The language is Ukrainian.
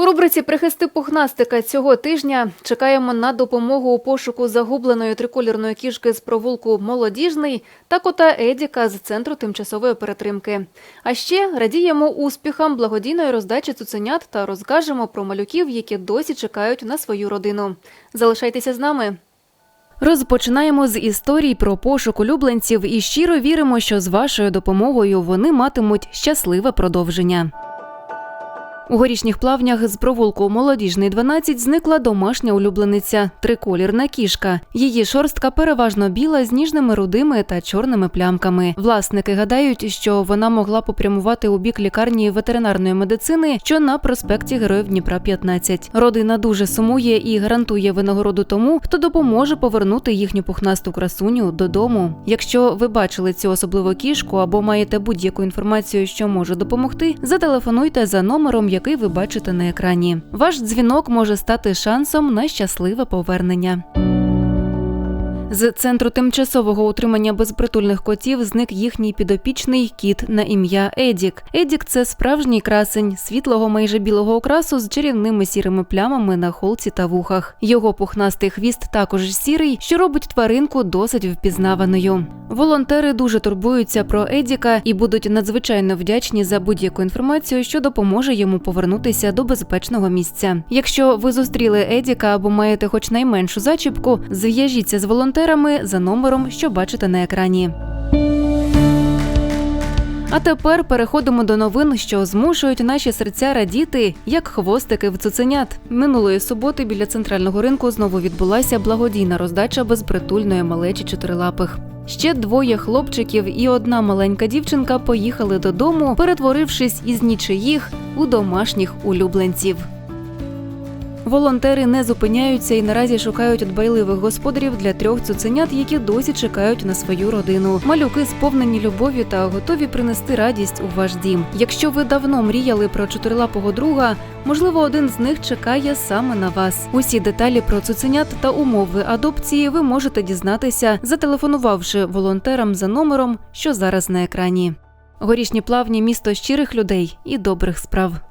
У рубриці Прихисти пухнастика цього тижня чекаємо на допомогу у пошуку загубленої триколірної кішки з провулку Молодіжний та кота Едіка з центру тимчасової перетримки. А ще радіємо успіхам благодійної роздачі цуценят та розкажемо про малюків, які досі чекають на свою родину. Залишайтеся з нами. Розпочинаємо з історій про пошук улюбленців і щиро віримо, що з вашою допомогою вони матимуть щасливе продовження. У горішніх плавнях з провулку Молодіжний 12 зникла домашня улюблениця триколірна кішка. Її шорстка переважно біла з ніжними рудими та чорними плямками. Власники гадають, що вона могла попрямувати у бік лікарні ветеринарної медицини, що на проспекті Героїв Дніпра 15. Родина дуже сумує і гарантує винагороду тому, хто допоможе повернути їхню пухнасту красуню додому. Якщо ви бачили цю особливу кішку або маєте будь-яку інформацію, що може допомогти, зателефонуйте за номером, який ви бачите на екрані. Ваш дзвінок може стати шансом на щасливе повернення. З центру тимчасового утримання безпритульних котів зник їхній підопічний кіт на ім'я Едік. Едік це справжній красень світлого майже білого окрасу з чарівними сірими плямами на холці та вухах. Його пухнастий хвіст також сірий, що робить тваринку досить впізнаваною. Волонтери дуже турбуються про Едіка і будуть надзвичайно вдячні за будь-яку інформацію, що допоможе йому повернутися до безпечного місця. Якщо ви зустріли Едіка або маєте хоч найменшу зачіпку, зв'яжіться з волонтерами за номером, що бачите на екрані. А тепер переходимо до новин, що змушують наші серця радіти, як хвостики в цуценят. Минулої суботи біля центрального ринку знову відбулася благодійна роздача безпритульної малечі чотирилапих. Ще двоє хлопчиків і одна маленька дівчинка поїхали додому, перетворившись із нічиїх у домашніх улюбленців. Волонтери не зупиняються і наразі шукають дбайливих господарів для трьох цуценят, які досі чекають на свою родину. Малюки сповнені любові та готові принести радість у ваш дім. Якщо ви давно мріяли про чотирилапого друга, можливо, один з них чекає саме на вас. Усі деталі про цуценят та умови адопції ви можете дізнатися, зателефонувавши волонтерам за номером, що зараз на екрані. Горішні плавні місто щирих людей і добрих справ.